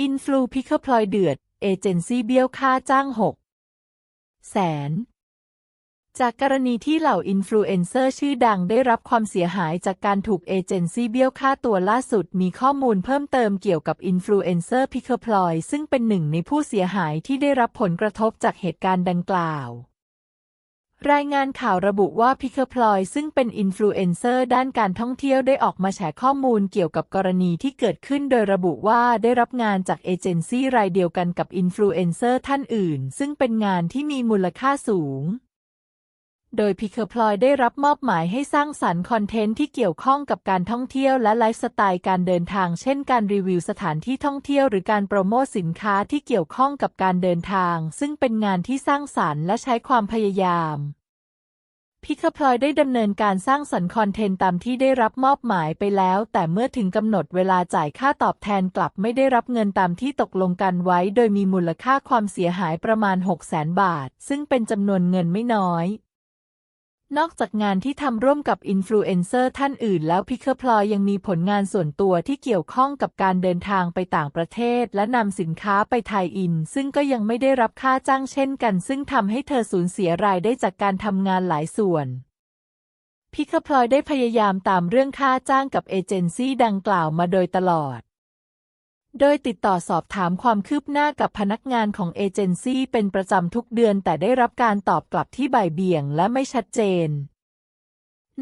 อินฟลูพิคอร์พลอยเดือด เอเจนซี่เบี้ยวค่าจ้างหกแสน จากกรณีที่เหล่าอินฟลูเอนเซอร์ชื่อดังได้รับความเสียหายจากการถูกเอเจนซี่เบี้ยวค่าตัวล่าสุด มีข้อมูลเพิ่มเติมเกี่ยวกับอินฟลูเอนเซอร์พิคอร์พลอย ซึ่งเป็นหนึ่งในผู้เสียหายที่ได้รับผลกระทบจากเหตุการณ์ดังกล่าว รายงานข่าวระบุว่าพิคอร์พลอยซึ่งเป็นอินฟลูเอนเซอร์ด้านการท่องเที่ยวได้ออกมาแฉข้อมูลเกี่ยวกับกรณีที่เกิดขึ้นโดยระบุว่าได้รับงานจากเอเจนซี่รายเดียวกันกับอินฟลูเอนเซอร์ท่านอื่น ซึ่งเป็นงานที่มีมูลค่าสูง โดยพิเคอร์พลอยได้รับมอบหมายให้สร้างสรรค์คอนเทนต์ที่เกี่ยวข้องกับการท่องเที่ยวและไลฟ์สไตล์การเดินทาง เช่นการรีวิวสถานที่ท่องเที่ยวหรือการโปรโมทสินค้าที่เกี่ยวข้องกับการเดินทาง ซึ่งเป็นงานที่สร้างสรรค์และใช้ความพยายามพิคพลอยได้ดำเนินการสร้างสรรค์คอนเทนต์ตามที่ได้รับมอบหมายไปแล้ว แต่เมื่อถึงกำหนดเวลาจ่ายค่าตอบแทนกลับไม่ได้รับเงินตามที่ตกลงกันไว้ โดยมีมูลค่าความเสียหายประมาณ 6 0 0 0 0 0 บาท ซึ่งเป็นจำนวนเงินไม่น้อย นอกจากงานที่ทำร่วมกับอินฟลูเอนเซอร์ท่านอื่นแล้วพิคอร์พลอยยังมีผลงานส่วนตัวที่เกี่ยวข้องกับการเดินทางไปต่างประเทศ และนำสินค้าไปไทยอิน ซึ่งก็ยังไม่ได้รับค่าจ้างเช่นกัน ซึ่งทำให้เธอสูญเสียรายได้จากการทำงานหลายส่วนพิคพลอยได้พยายามตามเรื่องค่าจ้างกับเอเจนซี่ดังกล่าวมาโดยตลอด โดยติดต่อสอบถามความคืบหน้ากับพนักงานของเอเจนซี่เป็นประจำทุกเดือนแต่ได้รับการตอบกลับที่บ่ายเบี่ยงและไม่ชัดเจน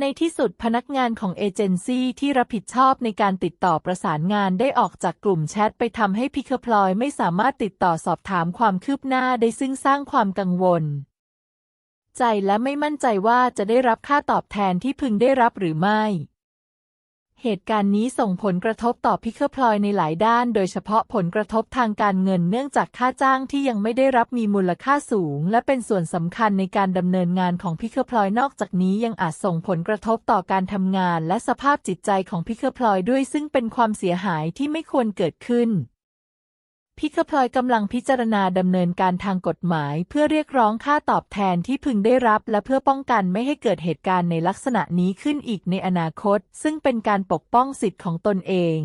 ในที่สุดพนักงานของเอเจนซี่ที่รับผิดชอบในการติดต่อประสานงานได้ออกจากกลุ่มแชทไปทำให้พิคพลอยไม่สามารถติดต่อสอบถามความคืบหน้าได้ซึ่งสร้างความกังวล ใจและไม่มั่นใจว่าจะได้รับค่าตอบแทนที่พึงได้รับหรือไม่ เหตุการณ์นี้ส่งผลกระทบต่อพิเคอร์พลอยในหลายด้าน โดยเฉพาะผลกระทบทางการเงินเนื่องจากค่าจ้างที่ยังไม่ได้รับมีมูลค่าสูง และเป็นส่วนสำคัญในการดำเนินงานของพิเคอร์พลอยนอกจากนี้ยังอาจส่งผลกระทบต่อการทำงาน และสภาพจิตใจของพิเคอร์พลอยด้วยซึ่งเป็นความเสียหายที่ไม่ควรเกิดขึ้น พิคพลอยกำลังพิจารณาดำเนินการทางกฎหมาย เพื่อเรียกร้องค่าตอบแทนที่พึงได้รับ และเพื่อป้องกันไม่ให้เกิดเหตุการณ์ในลักษณะนี้ขึ้นอีกในอนาคต ซึ่งเป็นการปกป้องสิทธิ์ของตนเอง